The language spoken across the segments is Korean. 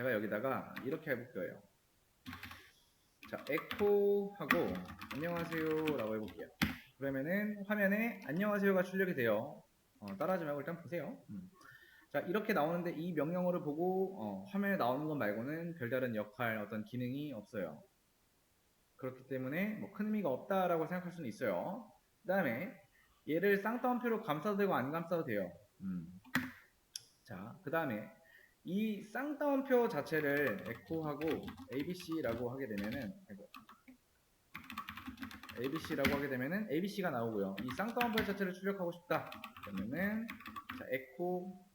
제가 여기다가 이렇게 해볼 거예요. 자, 에코 하고 안녕하세요 라고 해볼게요. 그러면은 화면에 안녕하세요가 출력이 돼요. 어, 따라하지 말고 일단 보세요. 음. 자, 이렇게 나오는데 이 명령어를 보고 어, 화면에 나오는 것 말고는 별다른 역할, 어떤 기능이 없어요. 그렇기 때문에 뭐 큰 의미가 없다라고 생각할 수는 있어요. 그 다음에 얘를 쌍따옴표로 감싸도 되고 안 감싸도 돼요. 음. 자, 그 다음에 이 쌍따옴표 자체를 에코하고 abc라고 하게 되면은 abc라고 하게 되면은 abc가 나오고요. 이 쌍따옴표 자체를 출력하고 싶다. 그러면은 자, 에코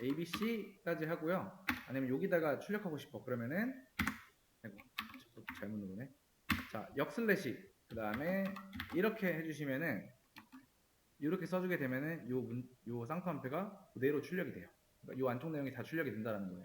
abc까지 하고요. 아니면 여기다가 출력하고 싶어. 그러면은 잘못 누르네. 자, 역슬래시 그 다음에 이렇게 해 주시면은 이렇게 써주게 되면은 요, 문, 요 쌍따옴표가 그대로 출력이 돼요. 그러니까 요 안쪽 내용이 다 출력이 된다는 거예요.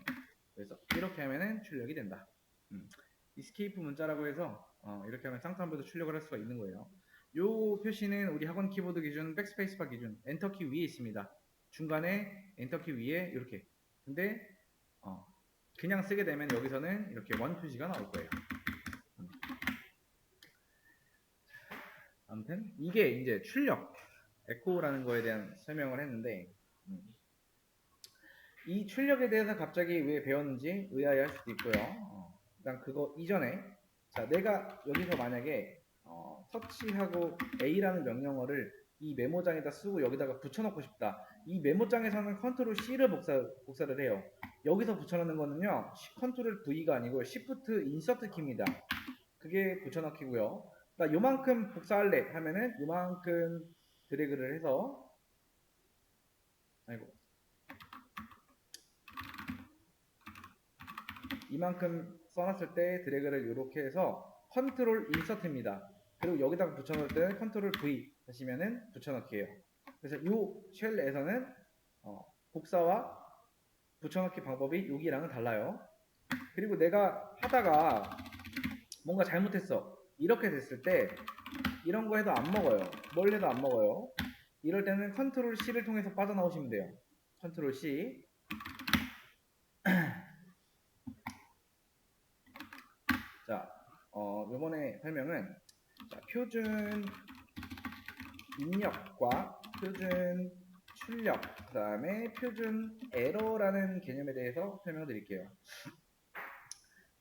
그래서 이렇게 하면은 출력이 된다. 음. 이스케이프 문자라고 해서 어, 이렇게 하면 쌍따옴표도 출력을 할 수가 있는 거예요. 요 표시는 우리 학원 키보드 기준 백스페이스바 기준 엔터키 위에 있습니다. 중간에 엔터키 위에 이렇게. 근데 어, 그냥 쓰게 되면 여기서는 이렇게 원 표시가 나올 거예요. 음. 아무튼 이게 이제 출력 에코라는 거에 대한 설명을 했는데 음. 이 출력에 대해서 갑자기 왜 배웠는지 의아해할 수도 있고요. 어, 일단 그거 이전에 자 내가 여기서 만약에 어, 터치하고 A라는 명령어를 이 메모장에다 쓰고 여기다가 붙여넣고 싶다. 이 메모장에서는 컨트롤 C를 복사, 복사를 해요. 여기서 붙여넣는 거는요. 컨트롤 V가 아니고 Shift 인서트 키입니다. 그게 붙여넣기고요. 그러니까 요만큼 복사할래 하면은 요만큼 드래그를 해서 아이고 이만큼 써놨을 때 드래그를 이렇게 해서 컨트롤 인서트입니다. 그리고 여기다가 붙여넣을 때는 컨트롤 V 하시면은 붙여넣기예요. 그래서 이 쉘에서는 어, 복사와 붙여넣기 방법이 여기랑은 달라요. 그리고 내가 하다가 뭔가 잘못했어. 이렇게 됐을 때 이런 거 해도 안 먹어요. 뭘 해도 안 먹어요. 이럴 때는 컨트롤 C를 통해서 빠져나오시면 돼요. 컨트롤 C. 자, 어, 요번에 설명은 자, 표준 입력과 표준 출력, 그 다음에 표준 에러라는 개념에 대해서 설명을 드릴게요.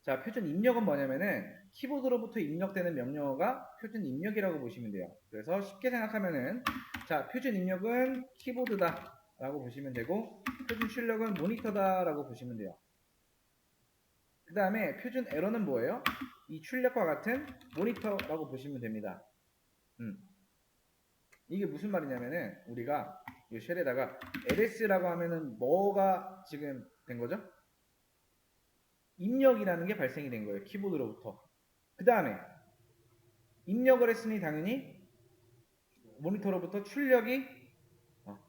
자, 표준 입력은 뭐냐면은 키보드로부터 입력되는 명령어가 표준 입력이라고 보시면 돼요. 그래서 쉽게 생각하면은 자, 표준 입력은 키보드다 라고 보시면 되고 표준 출력은 모니터다 라고 보시면 돼요. 그 다음에 표준 에러는 뭐예요? 이 출력과 같은 모니터라고 보시면 됩니다. 음. 이게 무슨 말이냐면은 우리가 이 쉘에다가 ls라고 하면은 뭐가 지금 된 거죠? 입력이라는 게 발생이 된 거예요. 키보드로부터. 그 다음에 입력을 했으니 당연히 모니터로부터 출력이 어,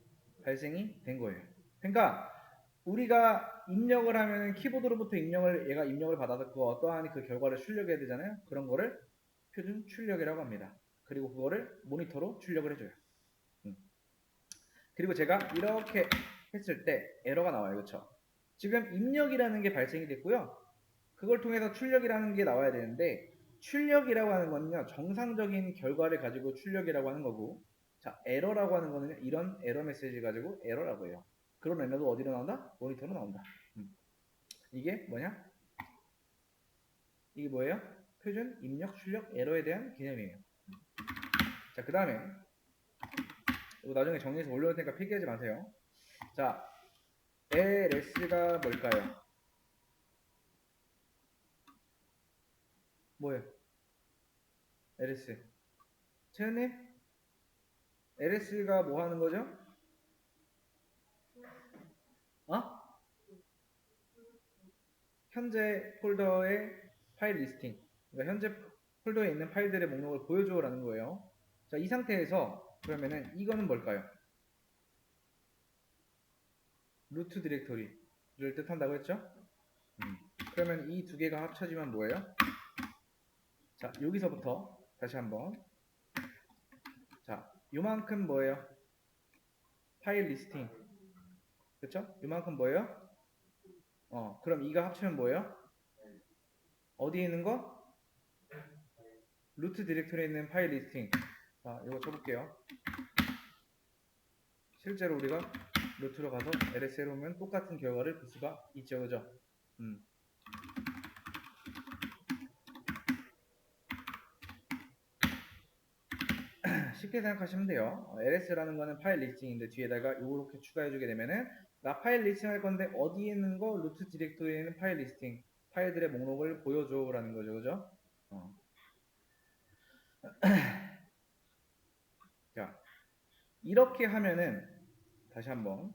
발생이 된 거예요. 그러니까 우리가 입력을 하면 키보드로부터 입력을 얘가 입력을 받아서 그 어떠한 그 결과를 출력해야 되잖아요. 그런 거를 표준 출력이라고 합니다. 그리고 그거를 모니터로 출력을 해줘요. 음. 그리고 제가 이렇게 했을 때 에러가 나와요. 그렇죠? 지금 입력이라는 게 발생이 됐고요. 그걸 통해서 출력이라는 게 나와야 되는데 출력이라고 하는 거는요. 정상적인 결과를 가지고 출력이라고 하는 거고 자 에러라고 하는 거는요. 이런 에러 메시지 가지고 에러라고 해요. 그런 에러도 어디로 나온다? 모니터로 나온다. 음. 이게 뭐냐? 이게 뭐예요? 표준 입력 출력 에러에 대한 개념이에요. 음. 자, 그 다음에 이거 나중에 정리해서 올려올 테니까 필기하지 마세요. 자, LS가 뭘까요? 뭐예요? LS. 채연님? LS가 뭐 하는 거죠? 어? 현재 폴더의 파일 리스팅. 그러니까 현재 폴더에 있는 파일들의 목록을 보여줘라는 거예요. 자, 이 상태에서 그러면은 이거는 뭘까요? 루트 디렉토리를 뜻한다고 했죠? 음. 그러면 이 두 개가 합쳐지면 뭐예요? 자, 여기서부터 다시 한번 자, 요만큼 뭐예요? 파일 리스팅 그쵸? 요만큼 뭐예요? 어, 그럼 이가 합치면 뭐예요? 어디에 있는 거? 루트 디렉토리에 있는 파일 리스팅. 자, 이거 쳐볼게요. 실제로 우리가 루트로 가서 ls를 오면 똑같은 결과를 볼 수가 있죠, 그죠? 음. 쉽게 생각하시면 돼요. 어, ls라는 거는 파일 리스팅인데 뒤에다가 이렇게 추가해주게 되면은 나 파일 리스팅 할 건데 어디에 있는 거 루트 디렉토리에 있는 파일 리스팅 파일들의 목록을 보여줘라는 거죠, 그죠? 어. 자, 이렇게 하면은 다시 한번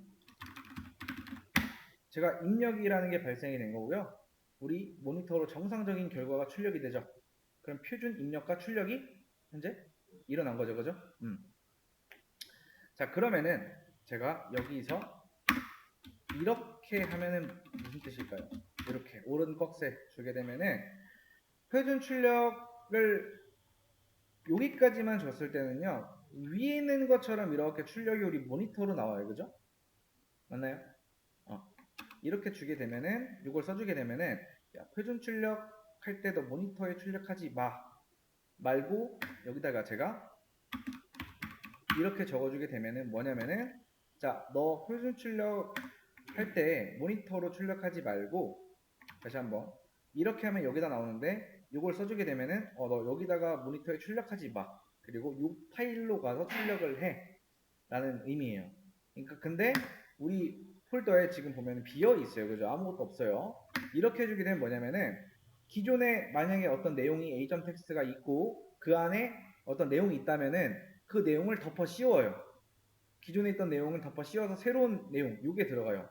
제가 입력이라는 게 발생이 된 거고요. 우리 모니터로 정상적인 결과가 출력이 되죠. 그럼 표준 입력과 출력이 현재 일어난 거죠, 그죠? 음. 자, 그러면은 제가 여기서 이렇게 하면은 무슨 뜻일까요? 이렇게 오른 꺽쇠 주게 되면은 표준 출력을 여기까지만 줬을 때는요 위에 있는 것처럼 이렇게 출력이 우리 모니터로 나와요 그죠? 맞나요? 어. 이렇게 주게 되면은 이걸 써주게 되면은 야, 표준 출력 할 때도 모니터에 출력하지 마 말고 여기다가 제가 이렇게 적어주게 되면은 뭐냐면은 자 너 표준 출력 할 때 모니터로 출력하지 말고 다시 한번 이렇게 하면 여기다 나오는데 이걸 써주게 되면은 어 너 여기다가 모니터에 출력하지 마. 그리고 이 파일로 가서 출력을 해. 라는 의미예요. 그러니까 근데 우리 폴더에 지금 보면 비어 있어요. 그죠? 아무것도 없어요. 이렇게 해주게 되면 뭐냐면은 기존에 만약에 어떤 내용이 a.텍스트가 텍스트가 있고 그 안에 어떤 내용이 있다면은 그 내용을 덮어 씌워요. 기존에 있던 내용을 덮어 씌워서 새로운 내용 이게 들어가요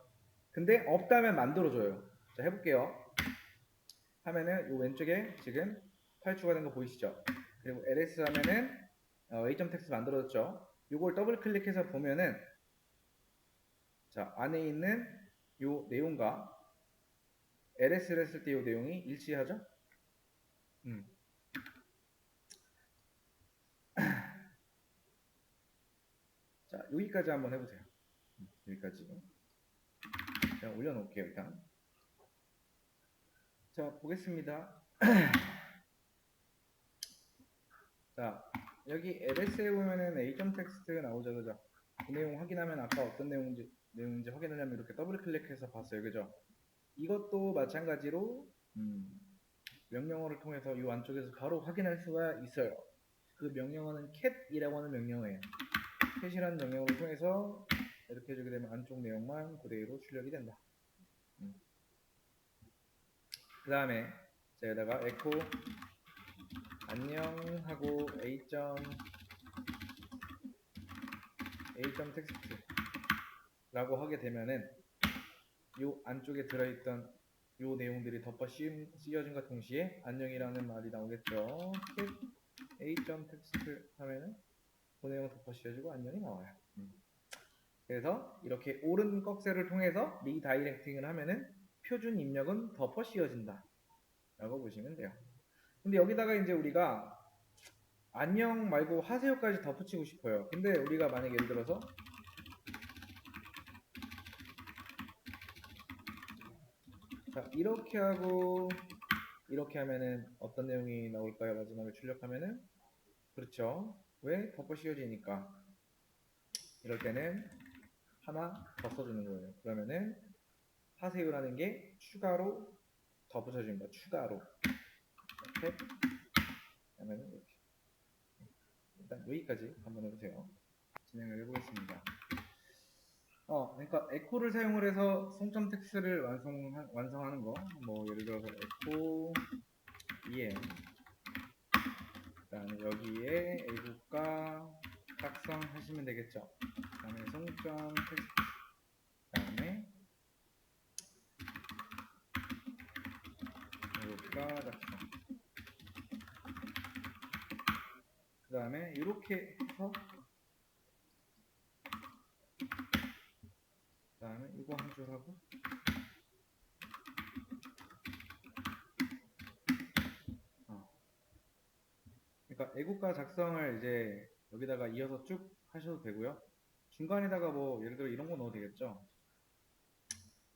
근데 없다면 만들어줘요. 자 해볼게요. 하면은 이 왼쪽에 지금 파일 추가된 거 보이시죠? 그리고 ls 하면은 어, a.text 만들어졌죠? 이걸 더블 클릭해서 보면은 자 안에 있는 요 내용과 ls를 했을 때이 내용이 일치하죠? 음. 자 여기까지 한번 해보세요. 음, 여기까지 제가 올려놓을게요 일단. 자 보겠습니다. 자 여기 LS에 보면은 a.text가 나오죠 그죠? 그 내용 확인하면 아까 어떤 내용인지 내용인지 확인하려면 이렇게 더블 클릭해서 봤어요 그죠? 이것도 마찬가지로 음, 명령어를 통해서 이 안쪽에서 바로 확인할 수가 있어요. 그 명령어는 cat이라고 하는 명령어예요. cat이라는 명령어를 통해서 이렇게 해주게 되면 안쪽 내용만 그대로 출력이 된다. 그 다음에 여기다가 에코 안녕 하고 a a 텍스트 라고 하게 되면은 요 안쪽에 들어있던 요 내용들이 덮어 씌움, 씌워진과 동시에 안녕이라는 말이 나오겠죠. a 텍스트 하면은 그 내용 덮어 씌워지고 안녕이 나와요. 음. 그래서 이렇게 오른 꺽쇠를 통해서 리다이렉팅을 하면은 표준 입력은 덮어 씌워진다 라고 보시면 돼요. 근데 여기다가 이제 우리가 안녕 말고 하세요까지 덧붙이고 싶어요. 근데 우리가 만약에 예를 들어서 자 이렇게 하고 이렇게 하면은 어떤 내용이 나올까요? 마지막에 출력하면은? 그렇죠. 왜 덮어 씌워지니까? 이럴 때는 하나 더 써주는 거예요. 그러면은 하세요라는 게 추가로 더거 추가로. 이렇게. 하면은 이렇게. 일단 여기까지 한번 해보세요. 진행을 해보겠습니다. 어 그러니까 에코를 사용을 해서 송점 텍스트를 완성 완성하는 거 뭐 예를 들어서 에코 em. 그다음에 여기에 애국가 작성하시면 되겠죠. 그 다음에 송점 텍스트. 그다음에 애국가 작성 그 다음에 이렇게 해서 그 다음에 이거 한 줄 하고 어. 그러니까 애국가 작성을 이제 여기다가 이어서 쭉 하셔도 되고요 중간에다가 뭐 예를 들어 이런 거 넣어도 되겠죠?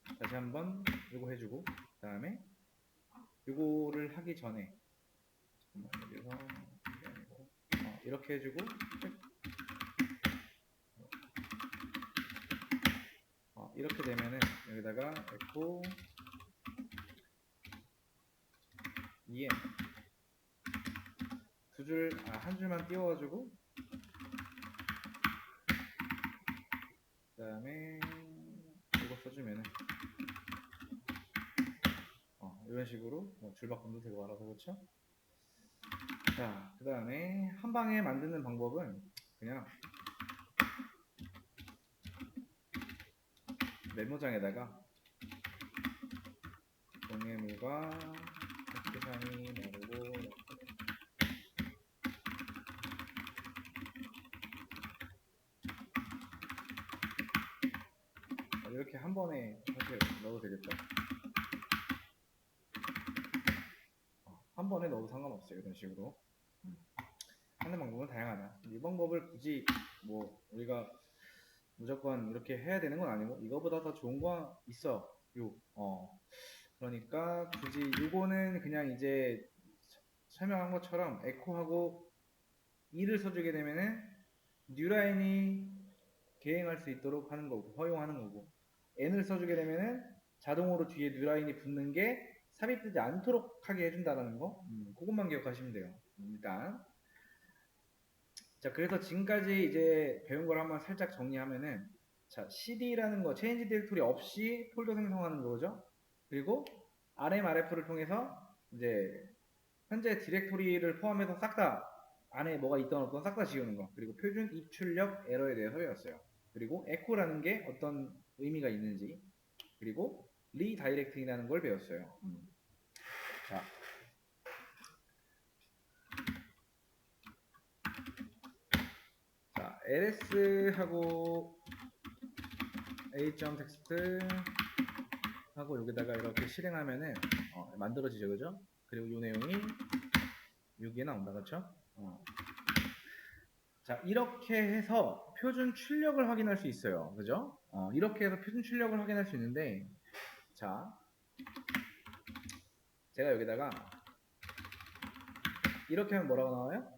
자 다시 한번 요거 해주고 그 다음에 요거를 하기 전에 이렇게 해주고 어, 이렇게 되면은 여기다가 에코 EM 두 줄, 아, 한 줄만 띄워가지고 그 다음에 이거 써주면은 어, 이런 식으로 뭐 줄바꿈도 되고 알아서 그렇죠? 자, 그 다음에 한 방에 만드는 방법은 그냥 메모장에다가 동해물과 세상이 나르고 이렇게 한 번에 이렇게 넣어도 되겠죠? 어, 한 번에 넣어도 상관없어요. 이런 식으로. 음. 하는 방법은 다양하다. 이 방법을 굳이 뭐 우리가 무조건 이렇게 해야 되는 건 아니고 이거보다 더 좋은 거 있어. 요. 어. 그러니까 굳이 요거는 그냥 이제 서- 설명한 것처럼 에코하고 2를 써주게 되면은 뉴라인이 개행할 수 있도록 하는 거고 허용하는 거고 n을 써주게 되면은 자동으로 뒤에 뉴라인이 붙는 게 삽입되지 않도록 하게 해준다라는 거? 음, 그것만 기억하시면 돼요. 음, 일단. 자 그래서 지금까지 이제 배운 걸 한번 살짝 정리하면은 자 cd라는 거 체인지 디렉토리 없이 폴더 생성하는 거죠? 그리고 RMRF를 통해서 이제 현재 디렉토리를 포함해서 싹 다 안에 뭐가 있던 없던 싹 다 지우는 거. 그리고 표준 입출력 에러에 대해서 배웠어요. 그리고 에코라는 게 어떤 의미가 있는지 그리고 리다이렉팅이라는 걸 배웠어요 음. 자 자, ls 하고 a.text 하고 여기다가 이렇게 실행하면은 어, 만들어지죠, 그죠? 그리고 이 내용이 6에 나온다, 그렇죠? 어. 자, 이렇게 해서 표준 출력을 확인할 수 있어요, 그죠? 어, 이렇게 해서 표준 출력을 확인할 수 있는데, 자, 제가 여기다가 이렇게 하면 뭐라고 나와요?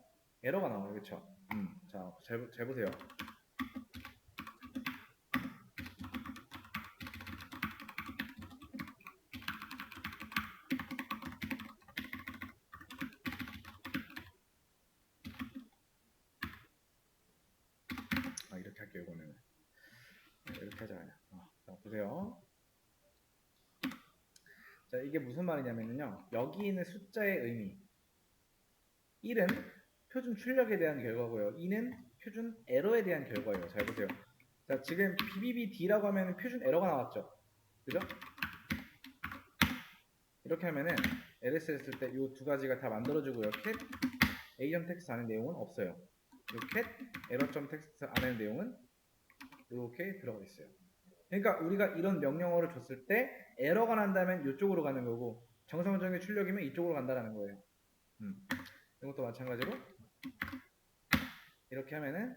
에러가 나와요, 그렇죠? 음, 자, 잘, 보- 잘 보세요. 아, 이렇게 할게요, 이거는. 네, 이렇게 하자, 그냥. 어, 자, 보세요. 자, 이게 무슨 말이냐면요. 여기 있는 숫자의 의미. 1은 표준 출력에 대한 결과고요. 2는 표준 에러에 대한 결과예요. 잘 보세요. 자, 지금 BBBD라고 하면 표준 에러가 나왔죠. 그죠? 이렇게 하면은 LS 했을 때 이 두 가지가 다 만들어지고요. cat a.text 안에 내용은 없어요. 이 cat error.text 안에 내용은 이렇게 들어가 있어요. 그러니까 우리가 이런 명령어를 줬을 때 에러가 난다면 이쪽으로 가는 거고 정상적인 출력이면 이쪽으로 간다라는 거예요. 음. 이것도 마찬가지로 이렇게 하면은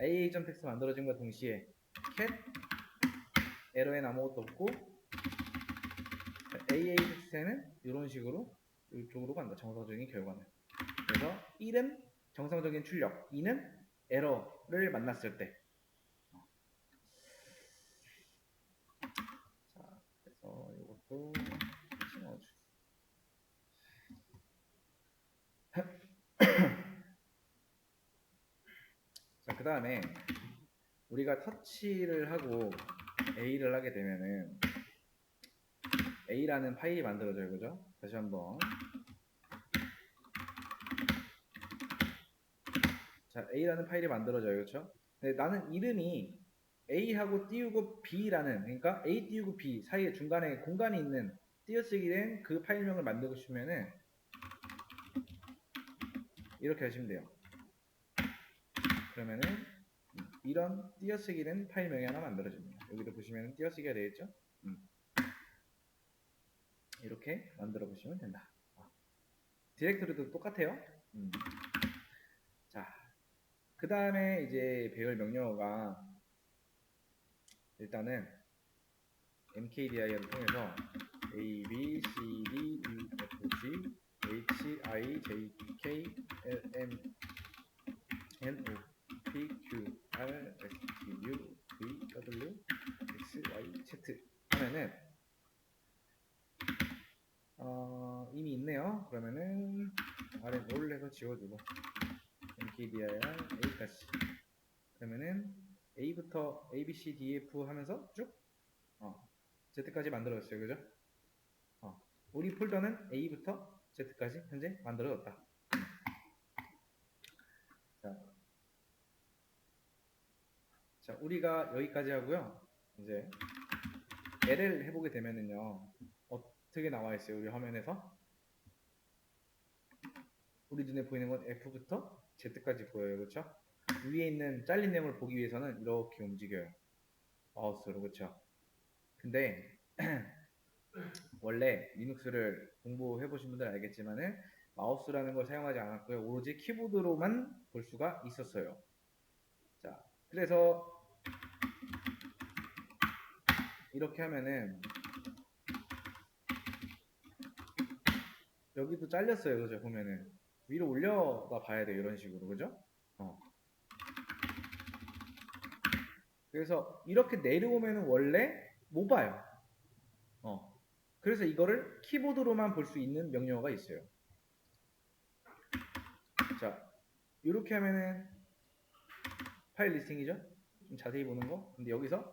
AA.text 만들어진과 동시에 cat 에러엔 아무것도 없고 AA.text에는 이런 식으로 이쪽으로 간다. 정상적인 결과는. 그래서 1은 정상적인 출력, 2는 에러를 만났을 때. 자, 넣어주세요. 자, 그 다음에 우리가 터치를 하고 A를 하게 되면은 A라는 파일이 만들어져요, 그죠? 다시 한번. 자, A라는 파일이 만들어져요, 그렇죠? 나는 이름이 A하고 띄우고 B라는 그러니까 A 띄우고 B 사이에 중간에 공간이 있는 띄어쓰기 된 그 파일명을 만들고 싶으면은 이렇게 하시면 돼요. 그러면은 이런 띄어쓰기 된 파일명이 하나 만들어집니다. 여기도 보시면 띄어쓰기가 되겠죠? 음. 이렇게 만들어 보시면 된다. 어. 디렉토리도 똑같아요. 음. 자, 그 다음에 이제 배열 명령어가 일단은 mkdir을 통해서 a b c d e f g h i j k l m n o p q r s t u v w x y z 하면은 어, 이미 있네요. 그러면은 아래 올 해서 지워주고 mkdir a까지 그러면은 a부터 a b c d f 하면서 쭉 어, z까지 만들어졌어요. 그죠? 어, 우리 폴더는 a부터 z까지 현재 만들어졌다. 자, 자 우리가 여기까지 하고요. 이제 L을 해보게 되면은요. 어떻게 나와 있어요? 우리 화면에서 우리 눈에 보이는 건 F부터 Z까지 보여요. 그렇죠? 위에 있는 잘린 내용을 보기 위해서는 이렇게 움직여요. 마우스로 그렇죠? 근데 원래 리눅스를 공부해 보신 분들 알겠지만은 마우스라는 걸 사용하지 않았고요. 오로지 키보드로만 볼 수가 있었어요. 자, 그래서 이렇게 하면은 여기도 잘렸어요. 그죠? 보면은 위로 올려다 봐야 돼요. 이런 식으로. 그죠? 어. 그래서 이렇게 내려오면은 원래 못 봐요. 어. 그래서 이거를 키보드로만 볼 수 있는 명령어가 있어요. 자, 이렇게 하면은 파일 리스팅이죠? 좀 자세히 보는 거. 근데 여기서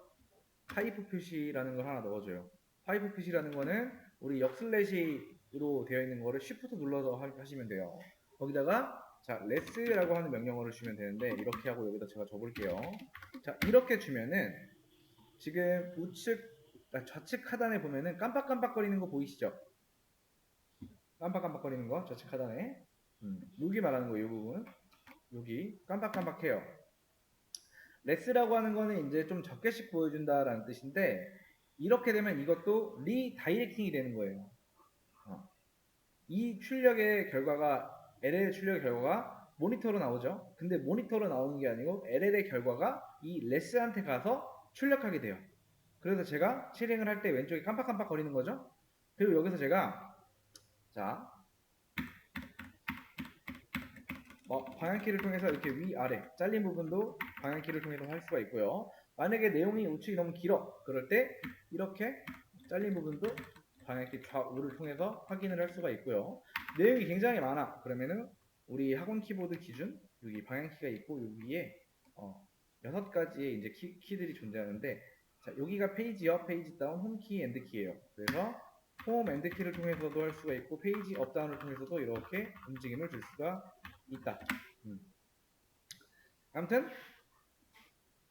파이프 표시라는 걸 하나 넣어줘요. 파이프 표시라는 거는 우리 역슬래시로 되어 있는 거를 Shift 눌러서 하- 하시면 돼요. 거기다가 자 레스라고 하는 명령어를 주면 되는데 이렇게 하고 여기다 제가 줘볼게요. 자 이렇게 주면은 지금 우측 아, 좌측 하단에 보면은 깜빡깜빡거리는 거 보이시죠? 깜빡깜빡거리는 거 좌측 하단에 음, 여기 말하는 거예요. 이 부분 여기 깜빡깜빡해요. 레스라고 하는 거는 이제 좀 적게씩 보여준다라는 뜻인데 이렇게 되면 이것도 리다이렉팅이 되는 거예요. 어. 이 출력의 결과가 LL 출력의 결과가 모니터로 나오죠. 근데 모니터로 나오는 게 아니고 LL의 결과가 이 레스한테 가서 출력하게 돼요. 그래서 제가 실행을 할 때 왼쪽에 깜빡깜빡 거리는 거죠. 그리고 여기서 제가 자 어, 방향키를 통해서 이렇게 위아래 잘린 부분도 방향키를 통해서 할 수가 있고요. 만약에 내용이 우측이 너무 길어 그럴 때 이렇게 잘린 부분도 방향키 좌우를 통해서 확인을 할 수가 있고요. 내용이 굉장히 많아 그러면은 우리 학원 키보드 기준 여기 방향키가 있고 여기에 어, 여섯 가지의 이제 키, 키들이 존재하는데 자 여기가 페이지 업, 페이지 다운, 홈키, 엔드 키예요. 그래서 홈 엔드 키를 통해서도 할 수가 있고 페이지 업 다운을 통해서도 이렇게 움직임을 줄 수가 있다. 음. 아무튼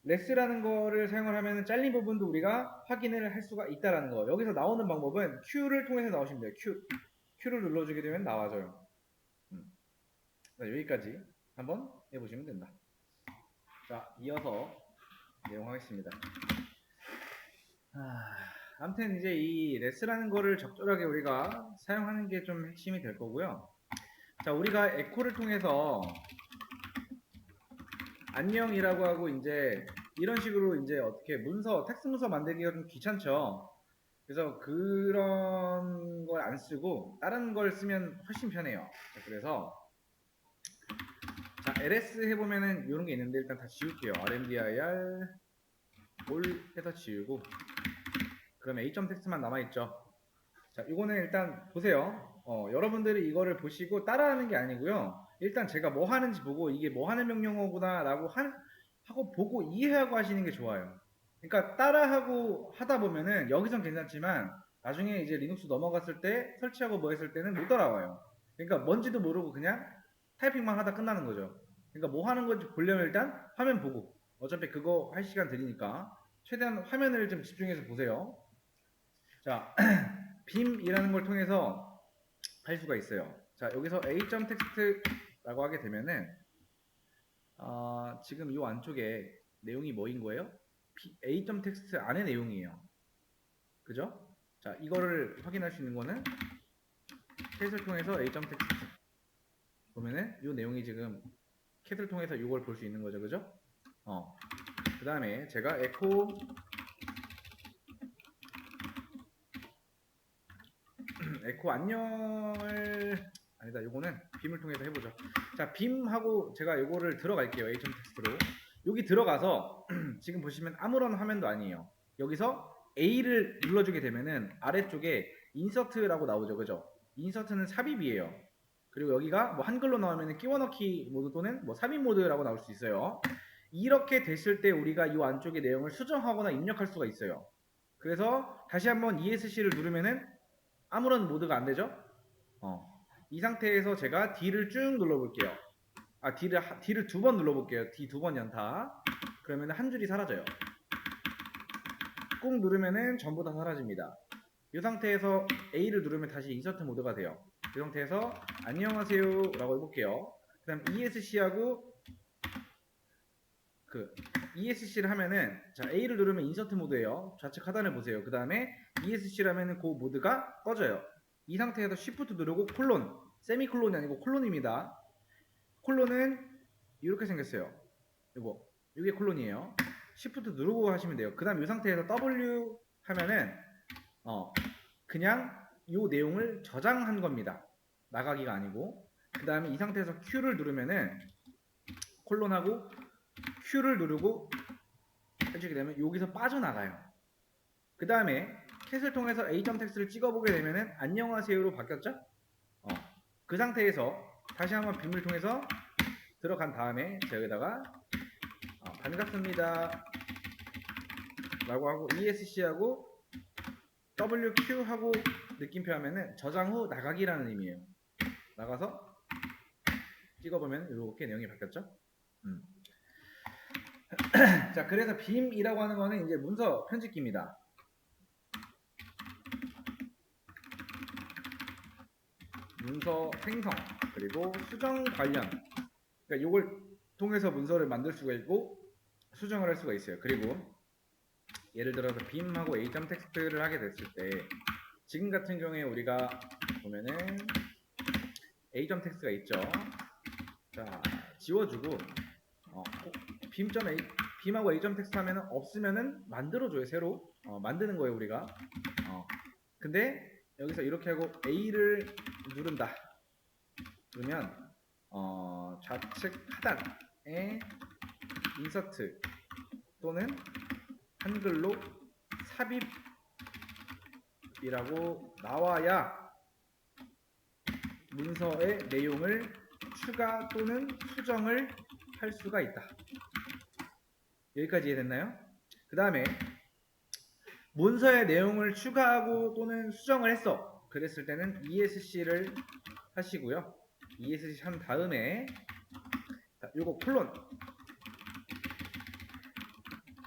레스라는 거를 사용을 하면 잘린 부분도 우리가 확인을 할 수가 있다라는 거. 여기서 나오는 방법은 Q를 통해서 나오시면 돼요. Q. Q를 눌러주게 되면 나와져요. 음. 자, 여기까지 한번 해보시면 된다. 자, 이어서 내용 하겠습니다. 아, 아무튼 이제 이 레스라는 거를 적절하게 우리가 사용하는 게 좀 핵심이 될 거고요. 자, 우리가 에코를 통해서 안녕이라고 하고 이제 이런 식으로 이제 어떻게 문서, 텍스트 문서 만들기가 좀 귀찮죠. 그래서 그런 걸 안 쓰고 다른 걸 쓰면 훨씬 편해요. 자, 그래서 자, ls 해보면은 이런 게 있는데 일단 다 지울게요. rmdir 올 해서 지우고 그러면 a 텍스트만 남아있죠. 자, 이거는 일단 보세요. 어, 여러분들이 이거를 보시고 따라하는 게 아니고요. 일단 제가 뭐 하는지 보고 이게 뭐 하는 명령어구나 라고 한, 하고 보고 이해하고 하시는 게 좋아요. 그러니까 따라하고 하다 보면은 여기선 괜찮지만 나중에 이제 리눅스 넘어갔을 때 설치하고 뭐 했을 때는 못 따라와요. 그러니까 뭔지도 모르고 그냥 타이핑만 하다 끝나는 거죠. 그러니까 뭐 하는 건지 보려면 일단 화면 보고 어차피 그거 할 시간 들이니까 최대한 화면을 좀 집중해서 보세요. 자, 빔이라는 걸 통해서 할 수가 있어요. 자, 여기서 a.text라고 하게 되면은 어, 지금 이 안쪽에 내용이 뭐인 거예요? a 점 텍스트 안의 내용이에요. 그죠? 자, 이거를 확인할 수 있는 거는 캣을 통해서 a 점 텍스트 보면은 이 내용이 지금 캣을 통해서 이걸 볼 수 있는 거죠. 그죠? 어. 그 다음에 제가 에코 에코 안녕을 아니다 요거는 빔을 통해서 해보죠 자 빔하고 제가 요거를 들어갈게요 a 점 텍스트로 여기 들어가서 지금 보시면 아무런 화면도 아니에요 여기서 A를 눌러주게 되면은 아래쪽에 인서트라고 나오죠 그죠 인서트는 삽입이에요 그리고 여기가 뭐 한글로 나오면 끼워넣기 모드 또는 뭐 삽입 모드라고 나올 수 있어요 이렇게 됐을 때 우리가 이 안쪽의 내용을 수정하거나 입력할 수가 있어요 그래서 다시 한번 ESC를 누르면은 아무런 모드가 안 되죠? 어. 이 상태에서 제가 D를 쭉 눌러볼게요. 아, D를, 하- D를 두 번 눌러볼게요. D 두 번 연타. 그러면 한 줄이 사라져요. 꾹 누르면은 전부 다 사라집니다. 이 상태에서 A를 누르면 다시 인서트 모드가 돼요. 이 상태에서 안녕하세요 라고 해볼게요. 그 다음 ESC하고 그 ESC를 하면은 자 A를 누르면 인서트 모드예요. 좌측 하단을 보세요. 그 다음에 ESC를 하면은 그 모드가 꺼져요. 이 상태에서 Shift 누르고 콜론, 세미콜론이 아니고 콜론입니다. 콜론은 이렇게 생겼어요. 이거 이게 콜론이에요. Shift 누르고 하시면 돼요. 그 다음 이 상태에서 W 하면은 어 그냥 이 내용을 저장한 겁니다. 나가기가 아니고 그 다음에 이 상태에서 Q를 누르면은 콜론하고 Q를 누르고 해주게 되면 여기서 빠져나가요. 그 다음에 캣을 통해서 A.점 텍스트를 찍어보게 되면은 안녕하세요로 바뀌었죠? 어, 그 상태에서 다시 한번 빔을 통해서 들어간 다음에 자 여기다가 어, 반갑습니다 라고 하고 ESC하고 WQ 하고 느낌표 하면은 저장 후 나가기라는 의미예요. 나가서 찍어보면 이렇게 내용이 바뀌었죠? 음. 자, 그래서 빔이라고 하는 거는 이제 문서 편집기입니다. 문서 생성 그리고 수정 관련 그러니까 이걸 통해서 문서를 만들 수가 있고 수정을 할 수가 있어요. 그리고 예를 들어서 빔하고 A점 텍스트를 하게 됐을 때 지금 같은 경우에 우리가 보면은 A점 텍스트가 있죠. 자 지워주고 어, 빔점 A 빔하고 A점 텍스트 하면은 없으면은 만들어줘요 새로 어, 만드는 거예요 우리가. 어, 근데 여기서 이렇게 하고 A를 누른다. 그러면 어, 좌측 하단에 인서트 또는 한글로 삽입이라고 나와야 문서의 내용을 추가 또는 수정을 할 수가 있다. 여기까지 이해됐나요? 그 다음에 문서의 내용을 추가하고 또는 수정을 했어. 그랬을 때는 ESC를 하시고요. ESC 한 다음에 자, 요거 콜론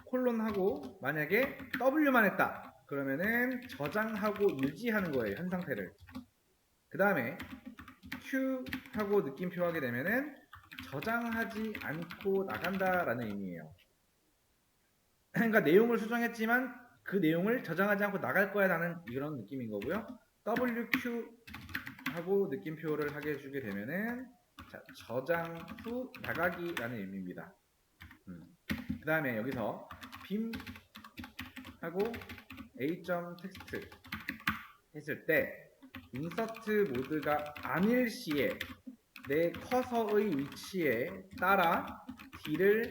콜론하고 만약에 W만 했다. 그러면은 저장하고 유지하는 거예요. 현 상태를. 그 다음에 Q 하고 느낌표 하게 되면은 저장하지 않고 나간다라는 의미예요. 그러니까 내용을 수정했지만 그 내용을 저장하지 않고 나갈 거야 라는 이런 느낌인 거고요. WQ 하고 느낌표를 하게 해주게 되면은 자, 저장 후 나가기라는 의미입니다. 그 다음에 여기서 빔 하고 A.점 텍스트 했을 때 인서트 모드가 아닐 시에 내 커서의 위치에 따라 D를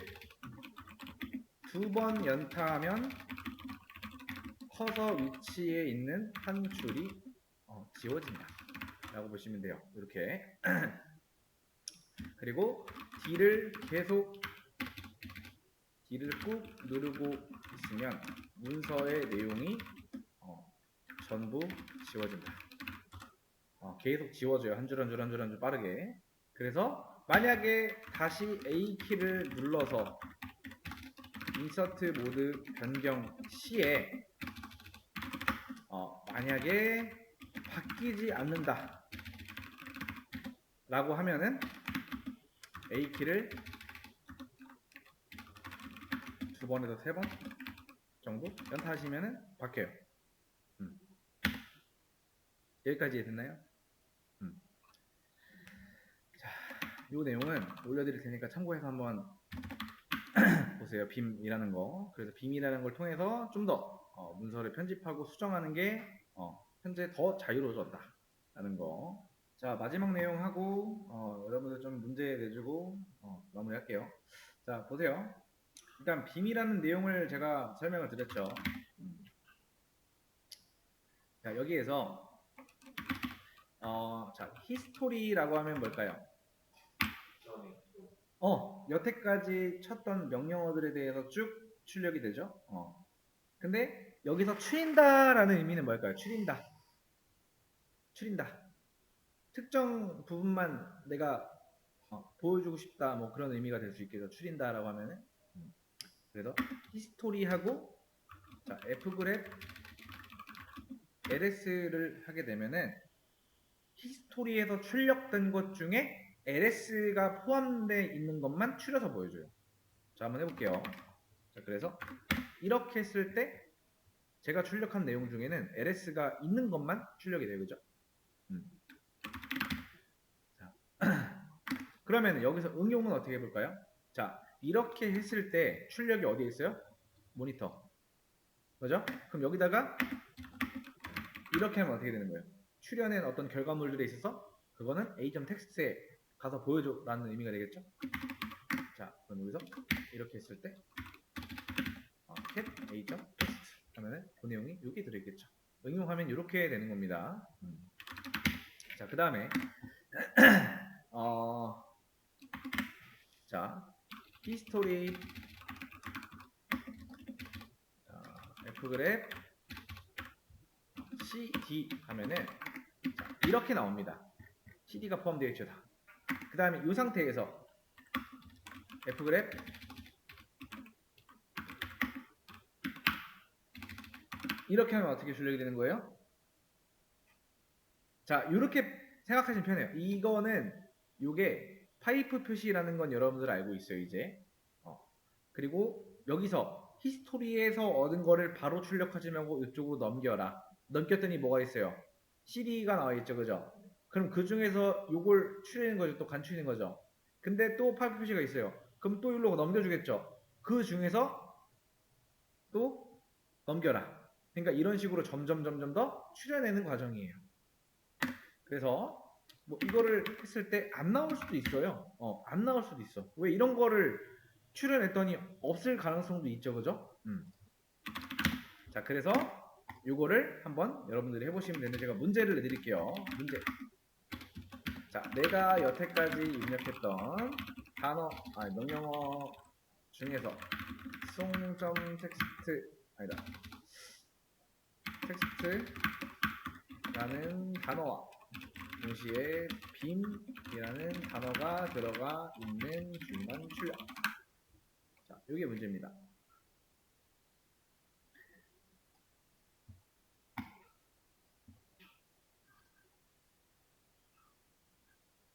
두 번 연타하면 커서 위치에 있는 한 줄이 어, 지워진다 라고 보시면 돼요. 이렇게. 그리고 D를 계속 D를 꾹 누르고 있으면 문서의 내용이 어, 전부 지워진다. 어, 계속 지워져요. 한 줄 한 줄 한 줄 한 줄 빠르게. 그래서 만약에 다시 A 키를 눌러서 인서트 모드 변경 시에 어, 만약에 바뀌지 않는다 라고 하면은 A 키를 두 번에서 세 번 정도 연타하시면은 바뀌어요. 음. 여기까지 됐나요? 음. 자, 이 내용은 올려드릴 테니까 참고해서 한번 보세요. 빔이라는 거. 그래서 빔이라는 걸 통해서 좀더 문서를 편집하고 수정하는 게 어, 현재 더 자유로워졌다. 라는 거. 자, 마지막 내용 하고, 어, 여러분들 좀 문제 내주고, 어, 마무리할게요. 자, 보세요. 일단, 빔이라는 내용을 제가 설명을 드렸죠. 음. 자, 여기에서, 어, 자, 히스토리라고 하면 뭘까요? 어, 여태까지 쳤던 명령어들에 대해서 쭉 출력이 되죠. 어. 근데 여기서 추린다라는 의미는 뭘까요? 추린다. 추린다. 특정 부분만 내가 어, 보여주고 싶다. 뭐 그런 의미가 될 수 있겠죠. 추린다라고 하면은. 음. 그래서 히스토리하고 자, fgrep ls를 하게 되면은 히스토리에서 출력된 것 중에 ls가 포함되어 있는 것만 추려서 보여줘요. 자, 한번 해볼게요. 자, 그래서 이렇게 했을 때 제가 출력한 내용 중에는 ls가 있는 것만 출력이. 그죠? 음. 자, 그러면 여기서 응용은 어떻게 해볼까요? 자, 이렇게 했을 때 출력이 어디에 있어요? 모니터. 그죠? 그럼 여기다가 이렇게 하면 어떻게 되는 거예요? 출연한 어떤 결과물들에 있어서 그거는 a.text에 가서 보여줘라는 의미가 되겠죠? 자, 그럼 여기서 이렇게 했을 때 어, cat a.text 하면은 그 내용이 여기 들어있겠죠. 응용하면 이렇게 되는 겁니다. 음. 자, 그 다음에 어, 자, 자, fgrep cd 하면은 자, 이렇게 나옵니다. cd가 포함되어 있죠. 다. 그 다음에 이 상태에서 fgrep 이렇게 하면 어떻게 출력이 되는 거예요? 자, 이렇게 생각하시면 편해요. 이거는 요게 파이프 표시라는 건 여러분들 알고 있어요, 이제. 어. 그리고 여기서 히스토리에서 얻은 거를 바로 출력하지 말고 이쪽으로 넘겨라. 넘겼더니 뭐가 있어요? CD가 나와 있죠, 그죠? 그럼 그 중에서 요걸 추리는 거죠, 또 간추리는 거죠. 근데 또 파이프 표시가 있어요. 그럼 또 일로 넘겨주겠죠. 그 중에서 또 넘겨라. 그러니까 이런 식으로 점점 점점 더 추려내는 과정이에요. 그래서 뭐 이거를 했을 때 안 나올 수도 있어요. 어, 안 나올 수도 있어. 왜 이런 거를 추려냈더니 없을 가능성도 있죠, 그죠? 음. 자, 그래서 요거를 한번 여러분들이 해보시면 되는데 제가 문제를 내드릴게요. 문제. 자, 내가 여태까지 입력했던 단어, 아니 명령어 중에서 송점 텍스트 아니다. 텍스트라는 단어와 동시에 빔이라는 단어가 들어가 있는 줄만 출력. 자, 이게 문제입니다.